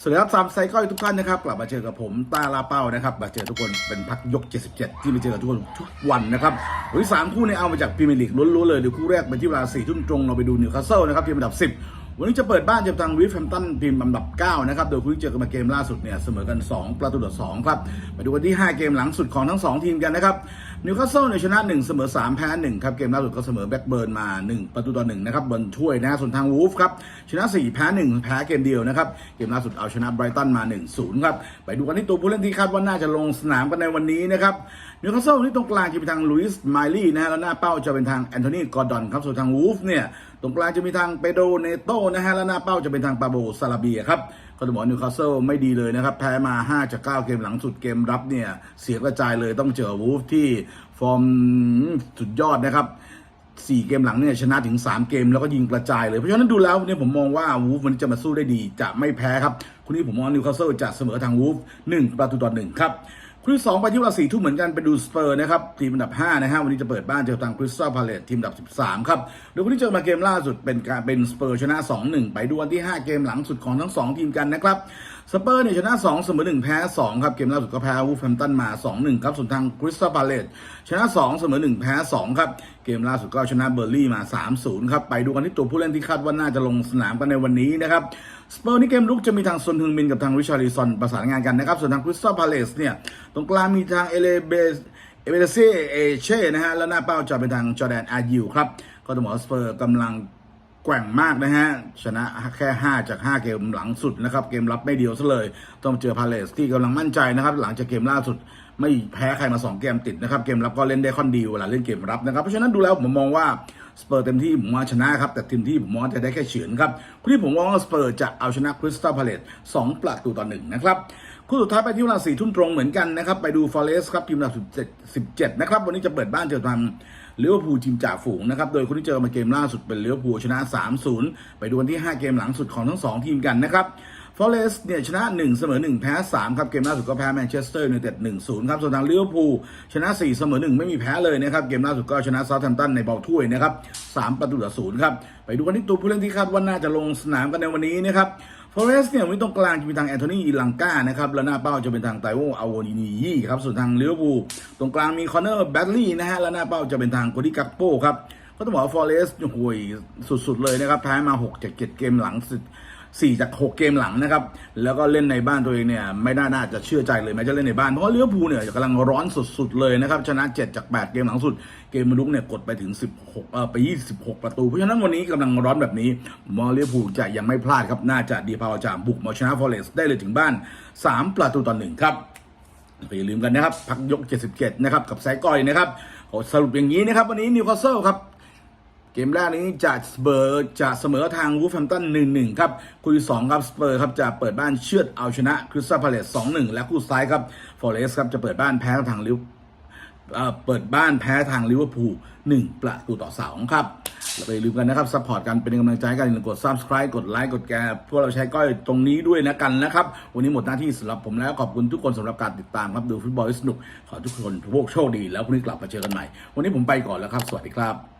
สวัสดีครับสามไซก็ทุกท่านนะครับกลับมาเจอกับผมตาลาเป้านะครับมาเจอทุกคนเป็นพักยก 77 ที่มาเจอกับทุกคนทุกวันนะครับวันที่สามคู่เนี่ยเอามาจากพรีเมียร์ลีกล้วนๆเลยเดี๋ยวคู่แรกเป็นที่เวลาสี่ทุ่มตรงเราไปดูนิวคาสเซิลนะครับทีมอันดับ 10 วันนี้จะเปิดบ้านเจอทางวิฟแฮมตันทีมอันดับ 9 นะครับ โดยคู่ที่เจอกันมาเกมล่าสุดเนี่ยเสมอกัน 2 ประตูต่อ 2 ครับมาดูกันที่ 5 เกมหลังสุดของทั้ง 2 ทีมกันนะครับ นิวคาสเซิลเนี่ยชนะ 1 เสมอ 3 แพ้ 1 ครับ เกมล่าสุดก็เสมอแบ็กเบิร์นมา 1 ประตูต่อ 1 นะครับบนถ้วยนะส่วนทางวูฟครับ ชนะ 4 แพ้ 1 แพ้เกมเดียวนะครับ เกมล่าสุดเอาชนะไบรตันมา 1-0 ครับ ไปดูกันที่ตัวผู้เล่นที่คาดว่าน่าจะลงสนามกันในวันนี้นะครับ นิวคาสเซิลนี่ตรงกลางจะเป็นทางลุยส์ไมลี่นะฮะแล้วหน้าเป้าจะเป็นทางแอนโทนีกอร์ดอนครับส่วนทางวูฟเนี่ยตรงกลางจะมีทางเปโดเนโตนะฮะ และหน้าเป้าจะเป็นทางปาโบซาลาเบียครับก็ต้องบอกนิวคาสเซิลไม่ดีเลยนะครับ แพ้มา 5 จาก 9 เกมหลังสุดเกมรับเนี่ย เสียกระจายเลยต้องเจอวูฟที่ฟอร์มสุดยอดนะครับ4เกมหลังเนี่ยชนะถึง 3 เกมแล้วก็ยิงกระจายเลยเพราะฉะนั้นดูแล้วเนี่ยผมมองว่าวูฟวันนี้จะมาสู้ได้ดีจะไม่แพ้ครับคุณนี้ผมมองนิวคาสเซิลจะเสมอทางวูฟ1ประตูต่อ1ครับ คู่ที่สองไปที่เวลาสี่ทุ่มเหมือนกันไปดูสเปอร์นะครับ ทีมอันดับ 5 นะฮะวันนี้จะเปิดบ้านเจอทางคริสตัลพาเลตทีมอันดับ 13 ครับโดยวันนี้เจอมาเกมล่าสุดเป็นการเป็นสเปอร์ชนะ 2-1 ไปดูวันที่ 5 เกมหลังสุดของทั้ง 2 ทีมกันนะครับ สเปอร์เนี่ยชนะ2เสมอ1แพ้2ครับเกมล่าสุดก็แพ้วูฟแฮมตันมา 2-1 ครับส่วนทางคริสตัลพาเลตชนะ2เสมอ1แพ้2ครับเกมล่าสุดก็ชนะเบอร์ลี่มา 3-0 ครับไปดูกันที่ตัวผู้เล่นที่คาดว่าน่าจะลงสนามกันในวันนี้นะครับสเปอร์นี่เกมลุกจะมีทางซนฮึงมินกับทางริชาริซอนประสานงานกันนะครับส่วนทางคริสตัลพาเลสเนี่ยตรงกลางมีทางเอเลเบสเอเบเซ่เอเช่นะฮะแล้วหน้าเป้าจะเป็นทางจอแดนอายิวครับก็ต้องบอกว่าสเปอร์กำลัง แกว่งมากนะฮะ ชนะแค่ 5 จาก 5 เกมหลังสุดนะครับ เกมรับไม่เดียวซะเลย ต้องเจอพาเลสที่กำลังมั่นใจนะครับ หลังจากเกมล่าสุดไม่แพ้ใครมา 2 เกมติดนะครับ เกมรับก็เล่นได้ค่อนดีเวลาเล่นเกมรับนะครับ เพราะฉะนั้นดูแล้วผมมองว่าสเปอร์เต็มที่ผมว่าชนะครับ แต่ทีมที่ผมมองจะได้แค่เฉือนครับคู่ที่ผมมองว่าสเปอร์จะเอาชนะคริสตัลพาเลต2ประตูต่อหนึ่งนะครับ คู่สุดท้ายไปที่เวลาสี่ทุ่มตรงเหมือนกันนะครับ ไปดูฟอเรสครับทีมอันดับ17นะครับ วันนี้จะเปิดบ้านเจอทางลิเวอร์พูลทีมจ่าฝูงนะครับ โดยคนที่เจอมาเกมล่าสุดเป็นลิเวอร์พูลชนะ3-0ไปดูวันที่5เกมหลังสุดของทั้ง2ทีมกันนะครับฟอเรสต์เนี่ยชนะ 1 เสมอ 1 แพ้ 3 ครับ เกมล่าสุดก็แพ้แมนเชสเตอร์ยูไนเต็ด1-0 ครับ ส่วนทางลิเวอร์พูลชนะ 4 เสมอ 1 ไม่มีแพ้เลยนะครับ เกมล่าสุดก็ชนะเซาท์แฮมป์ตันในเบาถ้วยนะครับ 3 ประตูต่อ0ครับ ไปดูกันที่ตัวผู้เล่นที่คาดว่าน่าจะลงสนามกันในวันนี้นะครับ ฟอเรสต์เนี่ยวิ่งตรงกลางจะมีทางแอนโทนีอิลังกานะครับแล้วหน้าเป้าจะเป็นทางไตโออาวนินียี่ครับส่วนทางเลี้ยวบูตรงกลางมีคอนเนอร์แบดลี่นะฮะแล้วหน้าเป้าจะเป็นทางโคดิกักโปครับก็ต้องบอกว่าฟอเรสต์ห่วยสุดๆเลยนะครับแพ้มา6จาก7เกมหลังสุด สี่จากหกเกมหลังนะครับ แล้วก็เล่นในบ้านตัวเองเนี่ยไม่น่าน่าจะเชื่อใจเลยแม้จะเล่นในบ้าน เพราะว่าลิเวอร์พูลเนี่ยกำลังร้อนสุดๆเลยนะครับ ชนะ 7 จาก 8 เกมหลังสุด เกมมาลุกเนี่ยกดไปถึง 16เอ่อไป 26 ประตู เพราะฉะนั้นวันนี้กำลังร้อนแบบนี้มอลิเวอร์พูลจะยังไม่พลาดครับน่าจะดีพาวจามบุกมาชนะฟอเรสได้เลยถึงบ้าน 3 ประตูต่อหนึ่งครับอย่าลืมกันนะครับพักยก 77 นะครับกับสายก้อยนะครับสรุปอย่างนี้นะครับวันนี้นิวคาสเซิลครับ เกมแรกนี้จะสเปอร์จะเสมอทางวูฟแฮมตัน1-1ครับคู่ที่2ครับสเปอร์ครับจะเปิดบ้านเชือดเอาชนะคริสตัลพาเลส2-1และคู่ซ้ายครับฟอเรสครับจะเปิดบ้านแพ้ทางลิวเอ่อเปิดบ้านแพ้ทางลิเวอร์พูล1ประตูต่อ 2 ครับแล้วก็อย่าลืมกันนะครับซัพพอร์ตกันเป็นกำลังใจกันกด subscribe กดไลค์กดแชร์พวกเราใช้ก้อยตรงนี้ด้วยนะกันนะครับ วันนี้หมดหน้าที่สำหรับผมแล้วขอบคุณทุกคนสำหรับการติดตามครับ ดูฟุตบอลให้สนุก ขอทุกคนทุกโชคดีแล้วพรุ่งนี้กลับมาเจอกันใหม่ วันนี้ผมไปก่อนแล้วครับ สวัสดีครับ